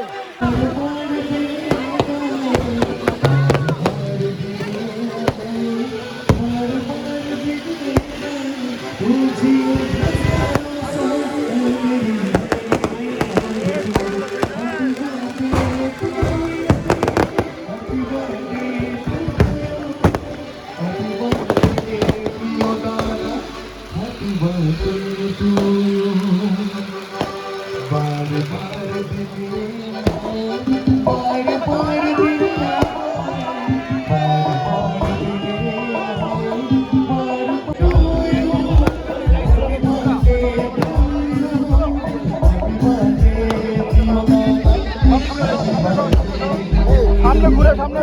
সামনে সামনে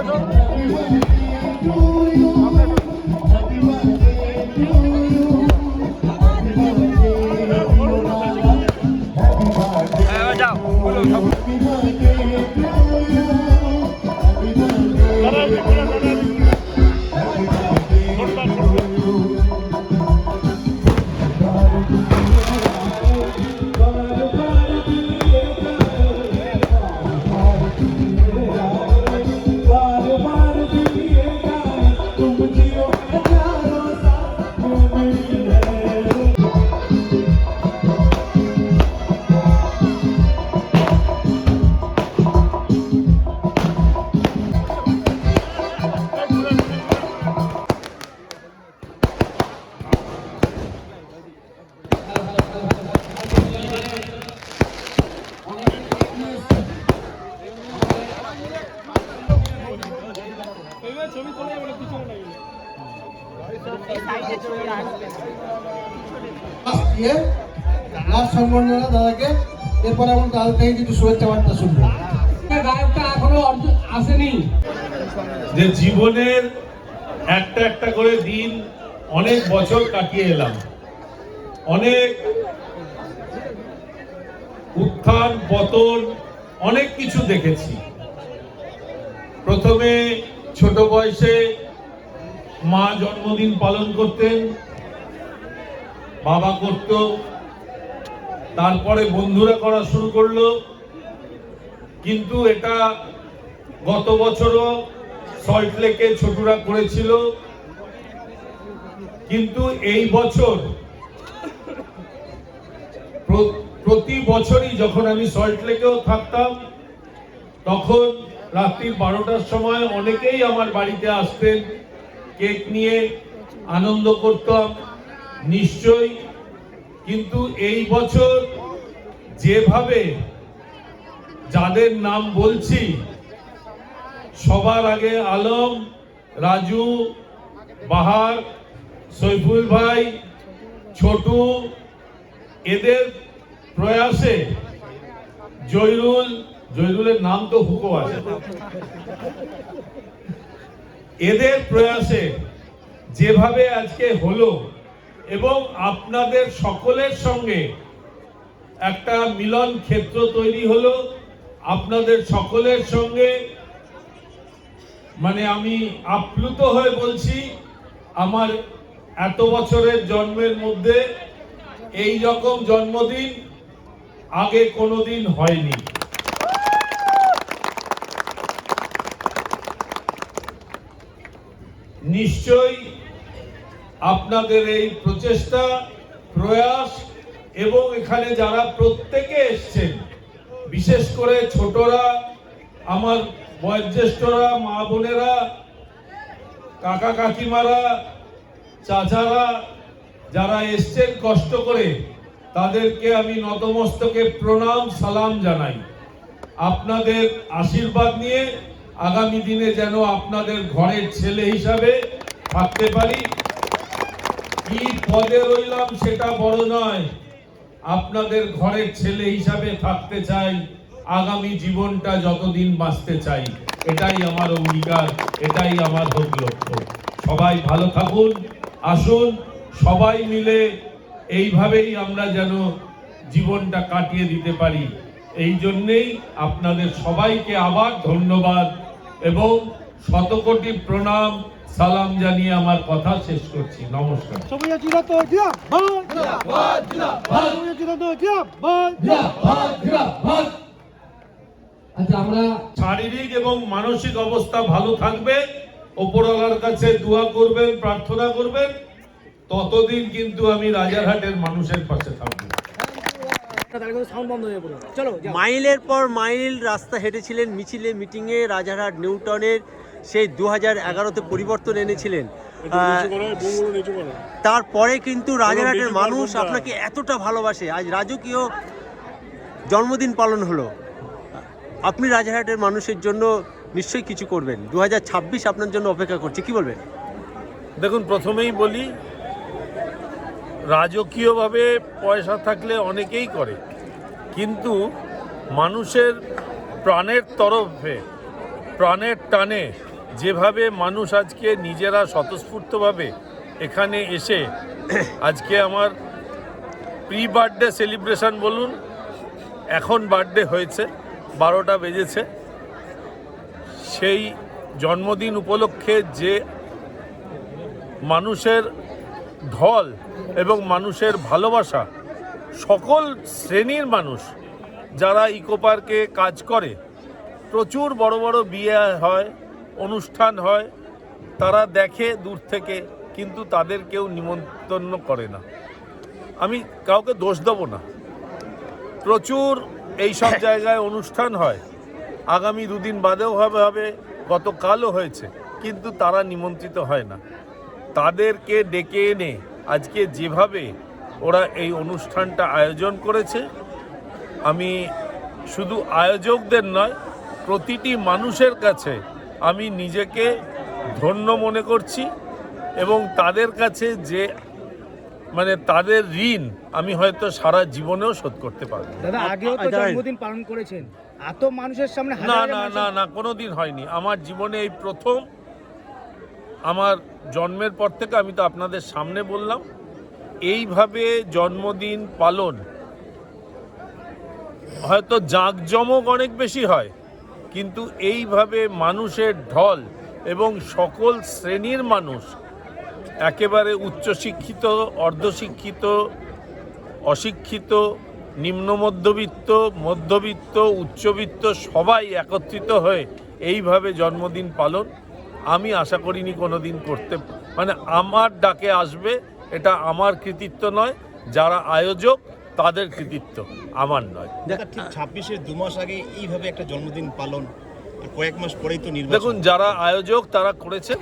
দাদা থেকে কিছু শুভেচ্ছা বার্তা শুনব। গায়কটা এখনও আসেনি। যে জীবনের একটা একটা করে দিন অনেক বছর কাটিয়ে এলাম। অনেক উত্থান, পতন, অনেক কিছু দেখেছি। প্রথমে ছোট বয়সে মা জন্মদিন পালন করতেন, বাবা করত তারপরে বন্ধুরা করা শুরু করল। কিন্তু এটা গত বছরও সল্ট লেকে ছোটরা করেছিল। কিন্তু এই বছর প্র- প্রতি বছরই যখন আমি সল্ট লেকেও থাকতাম, তখন রাত্রির বারোটার সময় অনেকেই আমার বাড়িতে আসতেন। কেক নিয়ে আনন্দ করতাম। নিশ্চয়ই কিন্তু এই বছর যেভাবে যাদের নাম বলছি, সবার আগে আলম, রাজু, বাহার, সৈফুল ভাই, ছোটু, এদের প্রয়াসে জয়রুল জয়রুলের নাম তো হুকো আছে। এদের প্রয়াসে যেভাবে আজকে হলো এবং আপনাদের সকলের সঙ্গে একটা মিলন ক্ষেত্র তৈরি হলো। আপনাদের সকলের সঙ্গে মানে আমি আপ্লুত হয়ে বলছি, আমার এত বছরের জন্মের মধ্যে এই রকম জন্মদিন আগে কোনোদিন হয়নি। নিশ্চয়ই আপনাদের এই প্রচেষ্টা, প্রয়াস এবং এখানে যারা প্রত্যেকে এসছেন, বিশেষ করে ছোটরা, আমার বয়োজ্যেষ্ঠরা, মা বোনেরা, কাকা কাকিমারা, চাচারা, যারা এসছেন কষ্ট করে, তাদেরকে আমি নতমস্তকে প্রণাম, সালাম জানাই। আপনাদের আশীর্বাদ নিয়ে আগামী দিনে যেন আপনাদের ঘরের ছেলে হিসাবে থাকতে পারি। কি পদে রইলাম সেটা বড় নয়। আপনাদের ঘরের ছেলে হিসাবে থাকতে চাই, আগামী জীবনটা যতদিন বাঁচতে চাই। এটাই আমার অঙ্গীকার, এটাই আমার হোক লক্ষ্য। সবাই ভালো থাকুন, আসুন, সবাই মিলে এইভাবেই আমরা যেন জীবনটা কাটিয়ে দিতে পারি। এই জন্যেই আপনাদের সবাইকে আবার ধন্যবাদ এবং শতকোটি প্রণাম সালাম জানিয়ে আমার কথা শেষ করছি। নমস্কার। আমরা শারীরিক এবং মানসিক অবস্থা ভালো থাকবে, ওপরওয়ালার কাছে দোয়া করবেন, প্রার্থনা করবেন, ততদিন কিন্তু আমি রাজারহাটের মানুষের পাশে থাকব। মাইলের পর মাইল রাস্তা হেঁটেছিলেন মিছিলে মিটিংয়ে রাজারহাট নিউটনের সেই দু হাজার এগারোতে পরিবর্তন এনেছিলেন। তারপরে কিন্তু রাজারহাটের মানুষ আপনাকে এতটা ভালোবাসে। আজ রাজকীয় জন্মদিন পালন হলো। আপনি রাজারহাটের মানুষের জন্য নিশ্চয়ই কিছু করবেন। দু হাজার ছাব্বিশ আপনার জন্য অপেক্ষা করছে। কি বলবেন? দেখুন প্রথমেই বলি রাজকীয়ভাবে পয়সা থাকলে অনেকেই করে। কিন্তু মানুষের প্রাণের তরফে প্রাণের টানে যেভাবে মানুষ আজকে নিজেরা স্বতঃস্ফূর্তভাবে এখানে এসে আজকে আমার প্রি বার্থডে সেলিব্রেশন বলুন, এখন বার্থডে হয়েছে, বারোটা বেজেছে। সেই জন্মদিন উপলক্ষে যে মানুষের ঢল এবং মানুষের ভালোবাসা, সকল শ্রেণির মানুষ যারা ইকো পার্কে কাজ করে, প্রচুর বড় বড় বিয়ে হয় অনুষ্ঠান হয় তারা দেখে দূর থেকে কিন্তু তাদের কেউ নিমন্ত্রণ করে না। আমি কাউকে দোষ দেবো না। প্রচুর এই সব জায়গায় অনুষ্ঠান হয়। আগামী দুদিন বাদেও হবে হবে গতকালও হয়েছে কিন্তু তারা নিমন্ত্রিত হয় না। তাদেরকে ডেকে এনে আজকে যেভাবে ওরা এই অনুষ্ঠানটা আয়োজন করেছে আমি শুধু আয়োজকদের নয় প্রতিটি মানুষের কাছে আমি নিজেকে ধন্য মনে করছি এবং তাদের কাছে যে মানে তাদের ঋণ আমি হয়তো সারা জীবনেও শোধ করতে পারব না। দাদা আগেও তো জন্মদিন পালন করেছেন। এত মানুষের সামনে না না না না কোনোদিন হয়নি। আমার জীবনে এই প্রথম আমার জন্মের পর থেকে আমি তো আপনাদের সামনে বললাম এইভাবে জন্মদিন পালন হয়তো জাঁকজমক অনেক বেশি হয়। কিন্তু এইভাবে মানুষের ঢল এবং সকল শ্রেণির মানুষ, একেবারে উচ্চশিক্ষিত, অর্ধশিক্ষিত, অশিক্ষিত, নিম্ন মধ্যবিত্ত মধ্যবিত্ত, উচ্চবিত্ত সবাই একত্রিত হয়ে এইভাবে জন্মদিন পালন আমি আশা করিনি কোনো দিন করতে মানে আমার ডাকে আসবে, এটা আমার কৃতিত্ব নয়, যারা আয়োজক তাদের কৃতিত্ব আমার নয়। ঠিক ছাব্বিশের দু মাস আগে এইভাবে একটা জন্মদিন পালন কয়েক মাস পরেই তো নির্বাচন। দেখুন যারা আয়োজক তারা করেছেন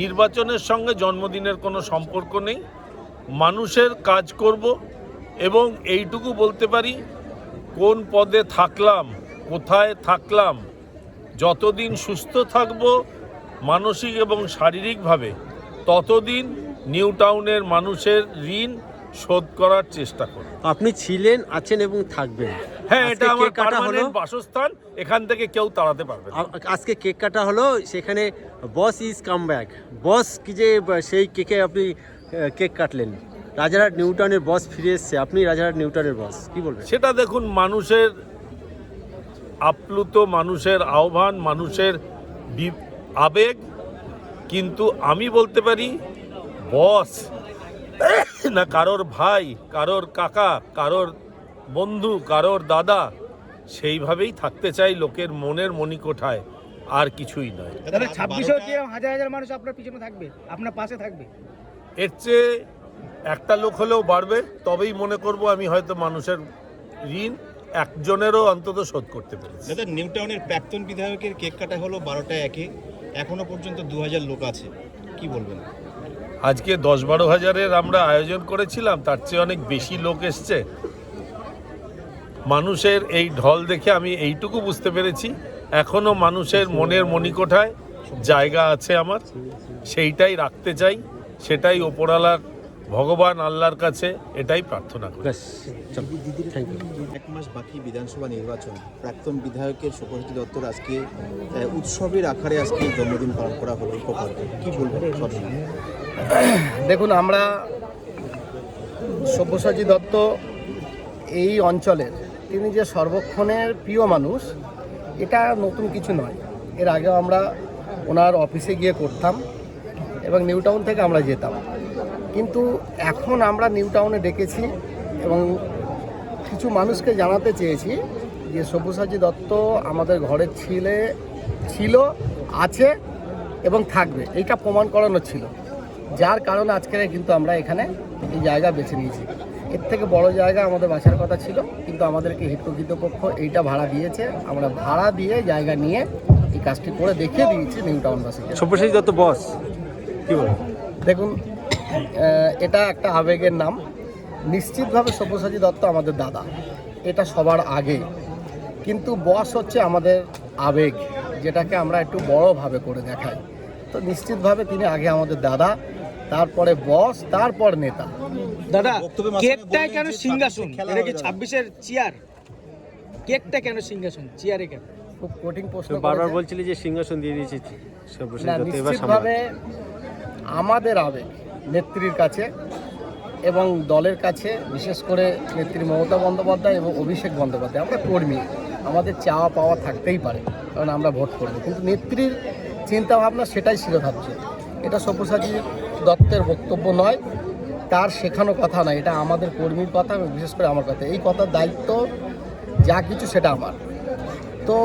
নির্বাচনের সঙ্গে জন্মদিনের কোনো সম্পর্ক নেই। মানুষের কাজ করব এবং এইটুকু বলতে পারি কোন পদে থাকলাম কোথায় থাকলাম যতদিন সুস্থ থাকব মানসিক এবং শারীরিকভাবে ততদিন নিউ টাউনের মানুষের ঋণ শোধ করার চেষ্টা করব আপনি ছিলেন আছেন এবং থাকবেন। হ্যাঁ এটা আমার কেক কাটা হলো। পার্মানেন্ট বাসস্থান এখান থেকে কেউ তাড়াতে পারবে না। আজকে কেক কাটা হলো সেখানে বস ইজ কাম ব্যাক বস কি যে সেই কেকে আপনি কেক কাটলেন। রাজারহাট নিউটনের বস ফিরে এসছে। আপনি রাজারহাট নিউটনের বস কি বলবেন? সেটা দেখুন মানুষের আপ্লুত মানুষের আহ্বান মানুষের আবেগ কিন্তু আমি বলতে পারি বস না কারোর ভাই কারোর কাকা কারোর বন্ধু কারোর দাদা সেইভাবেই থাকতে চাই লোকের মনের মণিকোঠায় আর কিছুই নয়। হাজার হাজার মানুষ আপনার পিছনে থাকবে আপনার পাশে থাকবে। এর চেয়ে একটা লোক হলেও বাড়বে তবেই মনে করব আমি হয়তো মানুষের ঋণ একজনেরও অন্তত শোধ করতে পেরেছি। দাদা নিউ টাউনের প্রাক্তন বিধায়কের কেক কাটা হলো বারোটা একে এখনও পর্যন্ত দু হাজার লোক আছে কি বলবেন? আজকে দশ বারো হাজারের আমরা আয়োজন করেছিলাম তার চেয়ে অনেক বেশি লোক এসছে। মানুষের এই ঢল দেখে আমি এইটুকু বুঝতে পেরেছি। এখনও মানুষের মনের মণিকোঠায় জায়গা আছে আমার সেইটাই রাখতে চাই সেটাই ওপরালার ভগবান আল্লাহর কাছে এটাই প্রার্থনা করি। ব্যাস চলো। থ্যাংক ইউ এক মাস বাকি বিধানসভা নির্বাচন প্রাক্তন বিধায়কের শুভজিৎ দত্তর আজকে উৎসবের আকারে আজকে জন্মদিন পালন করা হলো কি বলবেন? দেখুন, আমরা সব্যসাচী দত্ত এই অঞ্চলের। তিনি যে সর্বক্ষণের প্রিয় মানুষ, এটা নতুন কিছু নয়। এর আগেও আমরা ওনার অফিসে গিয়ে করতাম এবং নিউ টাউন থেকে আমরা যেতাম। কিন্তু এখন আমরা নিউ টাউনে ডেকেছি এবং কিছু মানুষকে জানাতে চেয়েছি যে, সব্যসাচী দত্ত আমাদের ঘরের ছিলে, ছিল, আছে এবং থাকবে। এইটা প্রমাণ করানো ছিল। যার কারণে আজকের কিন্তু আমরা এখানে এই জায়গা বেছে নিয়েছি। এর থেকে বড় জায়গা আমাদের বাঁচার কথা ছিল কিন্তু আমাদেরকে হিতকৃত পক্ষ এইটা ভাড়া দিয়েছে। আমরা ভাড়া দিয়ে জায়গা নিয়ে এই কাজটি করে দেখিয়ে দিয়েছি নিউ টাউনবাসীকে। সব্যসাচী দত্ত বস কি বল? দেখুন এটা একটা আবেগের নাম। নিশ্চিতভাবে সব্যসাচী দত্ত আমাদের দাদা। এটা সবার আগে। কিন্তু বস হচ্ছে আমাদের আবেগ যেটাকে আমরা একটু বড়োভাবে করে দেখাই। তো নিশ্চিতভাবে তিনি আগে আমাদের দাদা তারপরে বস তারপর নেতা। দাদা কেকটাই কেন সিংহাসন? এটা কি ছাব্বিশের চেয়ার? কেকটা কেন সিংহাসন? চেয়ারে কেন? খুব কঠিন প্রশ্ন বারবার। বলছিলি যে সিংহাসন দিয়ে দিয়েছি। নিশ্চিতভাবে আমাদের আবেগ নেত্রীর কাছে এবং দলের কাছে বিশেষ করে নেত্রী মমতা বন্দ্যোপাধ্যায় এবং অভিষেক বন্দ্যোপাধ্যায় আমরা কর্মী। আমাদের চাওয়া পাওয়া থাকতেই পারে কারণ আমরা ভোট করব। কিন্তু নেত্রীর চিন্তা ভাবনা সেটাই ছিল ভাবছে। এটা সব্যসাচী দত্তের বক্তব্য নয়, তার শেখানো কথা নয়, এটা আমাদের কর্মীর কথা বিশেষ করে আমার কথা। এই কথার দায়িত্ব, যা কিছু সেটা আমার। তো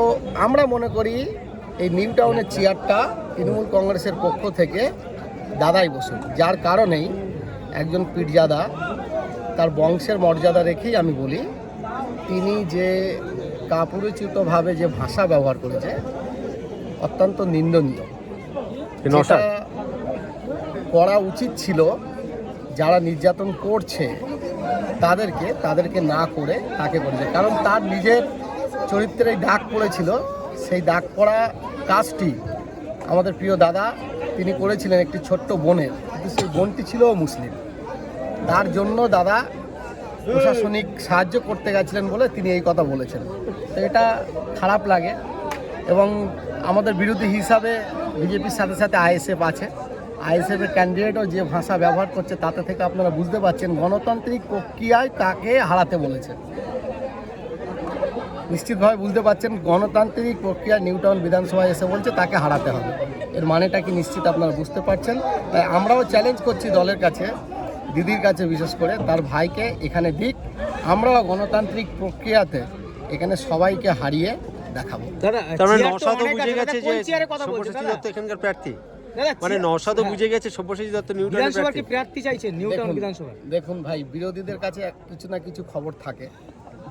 আমরা মনে করি এই নিউ টাউনের চেয়ারটা তৃণমূল কংগ্রেসের পক্ষ থেকে দাদাই বসুন। যার কারণেই একজন পীরজাদা, তার বংশের মর্যাদা রেখেই আমি বলি, তিনি যে কাপুরুচিতভাবে যে ভাষা ব্যবহার করেছে অত্যন্ত নিন্দনীয়। যেটা করা উচিত ছিল যারা নির্যাতন করছে তাদেরকে তাদেরকে না করে তাকে করেছে কারণ তার নিজের চরিত্রে এই দাগ পড়েছিল সেই ডাক পড়া কাজটি আমাদের প্রিয় দাদা তিনি করেছিলেন একটি ছোট্ট বোনের। কিন্তু সেই বোনটি ছিল মুসলিম। তার জন্য দাদা প্রশাসনিক সাহায্য করতে গেছিলেন বলে তিনি এই কথা বলেছেন। তো এটা খারাপ লাগে এবং আমাদের বিরোধী হিসাবে বিজেপির সাথে সাথে আইএসএফ আছে। আইএসএফের ক্যান্ডিডেটও যে ভাষা ব্যবহার করছে, তাতে থেকে আপনারা বুঝতে পারছেন গণতান্ত্রিক প্রক্রিয়ায় তাকে হারাতে বলেছে। নিশ্চিতভাবে বুঝতে পারছেন গণতান্ত্রিক প্রক্রিয়া নিউটাউন বিধানসভায় এসে বলছে, তাকে হারাতে হবে। এর মানেটা কি নিশ্চিত আপনারা বুঝতে পারছেন? তাই আমরাও চ্যালেঞ্জ করছি দলের কাছে, দিদির কাছে বিশেষ করে, তার ভাইকে এখানে দিক। আমরাও গণতান্ত্রিক প্রক্রিয়াতে এখানে সবাইকে হারিয়ে দেখাবো। দাদা তার মানে তো বুঝে গেছে যে কথা বলছে? সব্যসাচী দত্ত এখানকার প্রার্থী। মানে নওশাদও হ্যাঁ। বুঝে গেছে সব্যসাচী দত্ত নিউটনের বিধানসভার প্রার্থী। কি প্রার্থী চাইছেন নিউ টাউন দেখুন, বিধানসভা দেখুন ভাই বিরোধীদের কাছে এক- কিছু না কিছু খবর থাকে।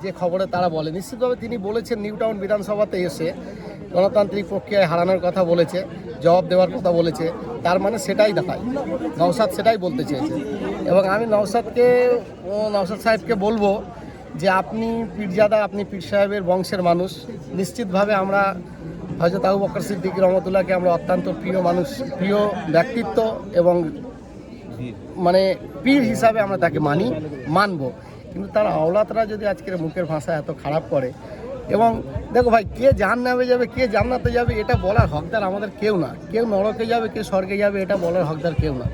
যে খবরে তারা বলে নিশ্চিতভাবে তিনি বলেছেন নিউ টাউন বিধানসভাতে এসে গণতান্ত্রিক প্রক্রিয়ায় হারানোর কথা বলেছে জবাব দেওয়ার কথা বলেছে তার মানে সেটাই দেখায়। নওসাদ সেটাই বলতে চেয়েছে। এবং আমি নওসাদকে নওসাদ সাহেবকে বলব যে আপনি পীরজাদা, আপনি পীর সাহেবের বংশের মানুষ, নিশ্চিতভাবে আমরা হজরত আবু বকর সিদ্দিক রহমতুল্লাহকে আমরা অত্যন্ত প্রিয় মানুষ, প্রিয় ব্যক্তিত্ব এবং মানে পীর হিসাবে আমরা তাকে মানি, মানব। কিন্তু তার আওলাতরা যদি আজকের মুখের ভাষা এত খারাপ করে, এবং দেখো ভাই, কে জান নামে যাবে, কে জান্নাতে যাবে, এটা বলার হকদার আমাদের কেউ না। কেউ নরকে যাবে কে স্বর্গে যাবে, এটা বলার হকদার কেউ না।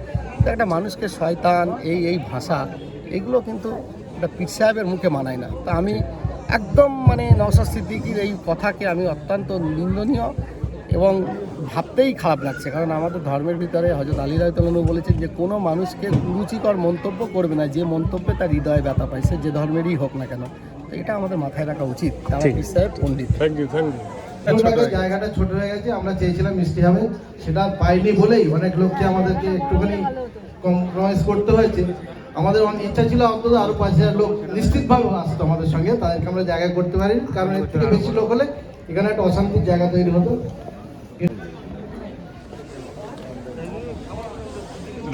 একটা মানুষকে শয়তান, এই এই ভাষা, এগুলো কিন্তু একটা পীর সাহেবের মুখে মানায় না। তা আমি একদম মানে নওশাদ সিদ্দিকির এই কথাকে আমি অত্যন্ত নিন্দনীয় এবং ভাবতেই খারাপ লাগছে। কারণ আমাদের ধর্মের ভিতরে হজরত আলী রায়তলানু বলেছেন যে কোনো মানুষকে কুরুচিকর মন্তব্য করবে না। যে মন্তব্যে তার হৃদয়ে ব্যথা পায় সে যে ধর্মেরই হোক না কেন। তো এটা আমাদের মাথায় রাখা উচিত। তারা ঠিক। পীর সাহেব পণ্ডিত। আমাদের জায়গাটা ছোট হয়ে গেছে আমরা চেয়েছিলাম মিষ্টি হবে। সেটা পাইনি বলেই অনেক লোককে আমাদেরকে একটুখানি কম্প্রোমাইজ করতে হয়েছে। আমাদের ইচ্ছা ছিল অন্তত আরও পাঁচ হাজার লোক নিশ্চিতভাবে আসতো আমাদের সঙ্গে, তাদেরকে আমরা জায়গা করতে পারি। কারণ এর থেকে বেশি লোক হলে এখানে একটা অশান্তির জায়গা তৈরি হতো।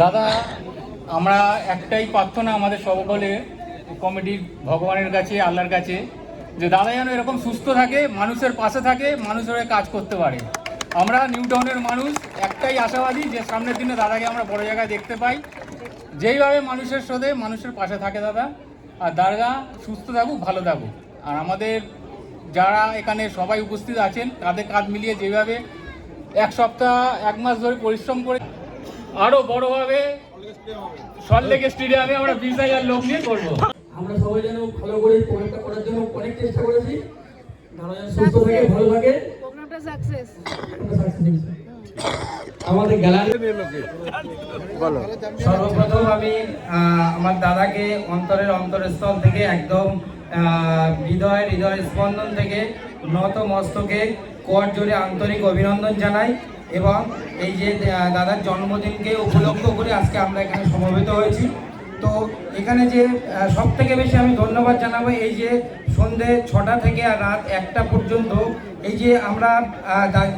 দাদা, আমরা একটাই প্রার্থনা আমাদের সকলে কমিটির ভগবানের কাছে, আল্লাহর কাছে, যে দাদা যেন এরকম সুস্থ থাকে, মানুষের পাশে থাকে মানুষের কাজ করতে পারে। আমরা নিউ টাউনের মানুষ, একটাই আশাবাদী যে সামনের দিনে দাদাকে আমরা বড় জায়গায় দেখতে পাই। যেইভাবে মানুষের সাথে মানুষের পাশে থাকে দাদা আর দাদা সুস্থ থাকুক ভালো থাকুক। আর আমাদের যারা এখানে সবাই উপস্থিত আছেন কাঁধে কাঁধ মিলিয়ে যেভাবে এক সপ্তাহ এক মাস ধরে পরিশ্রম করে আরও বড়ভাবে সল্টলেক স্টেডিয়ামে আমরা বিশ হাজার লোক নিয়ে করব। আমরা সবাই যেন ভালো করে প্রোগ্রামটা করার জন্য অনেক চেষ্টা করেছি। সুস্থ থাকে ভালো থাকে। প্রোগ্রামটা সাকসেস। আমাদের গ্যালারি সর্বপ্রথম আমি আমার দাদাকে অন্তরের অন্তরস্থল থেকে একদম হৃদয় হৃদয় স্পন্দন থেকে নত মস্তকে কর জোরে আন্তরিক অভিনন্দন জানাই এবং এই যে দাদার জন্মদিনকে উপলক্ষ করে আজকে আমরা এখানে সমবেত হয়েছি। তো এখানে যে সব থেকে বেশি আমি ধন্যবাদ জানাব এই যে সন্ধে ছটা থেকে আর রাত একটা পর্যন্ত, এই যে আমরা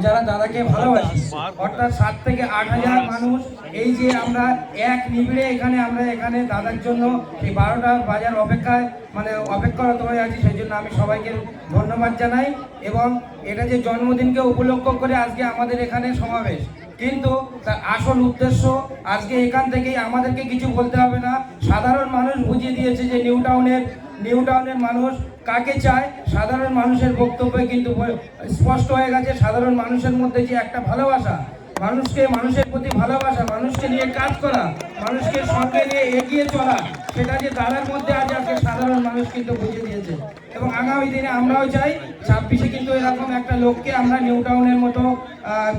যারা দাদাকে ভালোবাসি, অর্থাৎ সাত থেকে আট হাজার মানুষ, এই যে আমরা এক নিবিড়ে এখানে, আমরা এখানে দাদার জন্য এই বারোটা বাজার অপেক্ষায় মানে অপেক্ষারত হয়ে আছি, সেই জন্য আমি সবাইকে ধন্যবাদ জানাই এবং এটা যে জন্মদিনকে উপলক্ষ করে আজকে আমাদের এখানে সমাবেশ। কিন্তু তার আসল উদ্দেশ্য আজকে এখান থেকেই আমাদেরকে কিছু বলতে হবে না। সাধারণ মানুষ বুঝিয়ে দিয়েছে যে নিউ টাউনের নিউ টাউনের মানুষ কাকে চায়? সাধারণ মানুষের বক্তব্যে কিন্তু স্পষ্ট হয়ে গেছে, সাধারণ মানুষের মধ্যে যে একটা ভালোবাসা, মানুষকে, মানুষের প্রতি ভালোবাসা, মানুষকে নিয়ে কাজ করা, মানুষকে সঙ্গে নিয়ে এগিয়ে চলা, সেটা যে তাদের মধ্যে আজ আজকে সাধারণ মানুষ কিন্তু বুঝিয়ে দিয়েছে। এবং আগামী দিনে আমরাও চাই, ছাব্বিশে কিন্তু এরকম একটা লোককে আমরা নিউ টাউনের মতো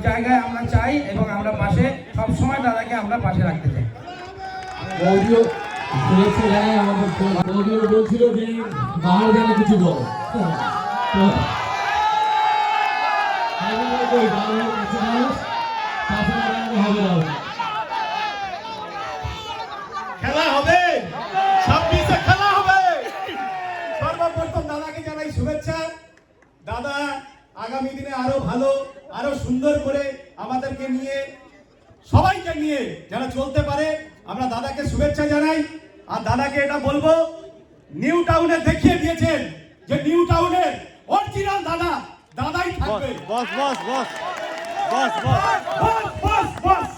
জায়গায় আমরা চাই এবং আমরা পাশে সবসময় দাদাকে আমরা পাশে রাখতে চাই। বলছিল যে বাংলা যেন কিছু বলো শুভেচ্ছা। দাদা আগামী দিনে আরও ভালো, আরও সুন্দর করে আমাদেরকে নিয়ে, সবাইকে নিয়ে যারা চলতে পারে। আমরা দাদাকে শুভেচ্ছা জানাই। আর দাদাকে এটা বলব নিউ টাউনে দেখিয়ে দিয়েছেন যে নিউ টাউনের অরিজিনাল দাদা দাদাই থাকবে। বস বস বস বস বস। বস বস